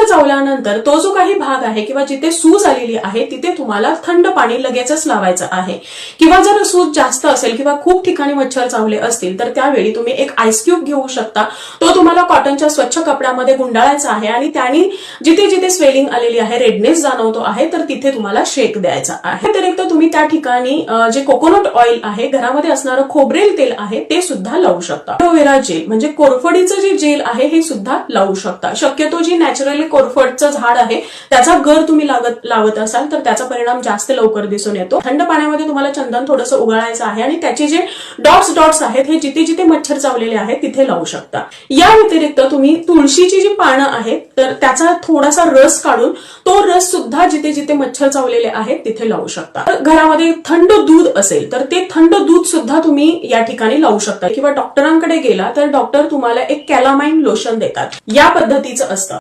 मच्छर चावल्यानंतर तो जो काही भाग आहे किंवा जिथे सूज आलेली आहे तिथे तुम्हाला थंड पाणी लगेचच लावायचं आहे. किंवा जर सूज जास्त असेल किंवा खूप ठिकाणी मच्छर चावले असतील तर त्यावेळी तुम्ही एक आईस क्यूब घेऊ शकता. तो तुम्हाला कॉटनच्या स्वच्छ कपड्यामध्ये गुंडाळायचा आहे आणि त्याने जिथे जिथे स्वेलिंग आलेली आहे रेडनेस जाणवतो आहे तर तिथे तुम्हाला शेक द्यायचा आहे. व्यतिरिक्त तुम्ही त्या ठिकाणी जे कोकोनट ऑइल आहे घरामध्ये असणारं खोबरेल तेल आहे ते सुद्धा लावू शकता. एलोवेरा जेल म्हणजे कोरफडीचं जे जेल आहे हे सुद्धा लावू शकता. शक्यतो जी नॅचरली कोरफडचं झाड आहे त्याचा गर तुम्ही लागत लावत असाल तर त्याचा परिणाम जास्त लवकर दिसून येतो. थंड पाण्यामध्ये तुम्हाला चंदन थोडंसं उगाळायचं आहे आणि त्याचे जे डॉट्स डॉट्स आहेत हे जिथे जिथे मच्छर चावलेले आहेत तिथे लावू शकता. या व्यतिरिक्त तुम्ही तुळशीची जी पानं आहेत तर त्याचा थोडासा रस काढून तो रस सुद्धा जिथे जिथे मच्छर चावलेले आहेत तिथे लावू शकता. तर घरामध्ये थंड दूध असेल तर ते थंड दूध सुद्धा तुम्ही या ठिकाणी लावू शकता. किंवा डॉक्टरांकडे गेला तर डॉक्टर तुम्हाला एक कॅलामाइन लोशन देतात. या पद्धतीचं असतं.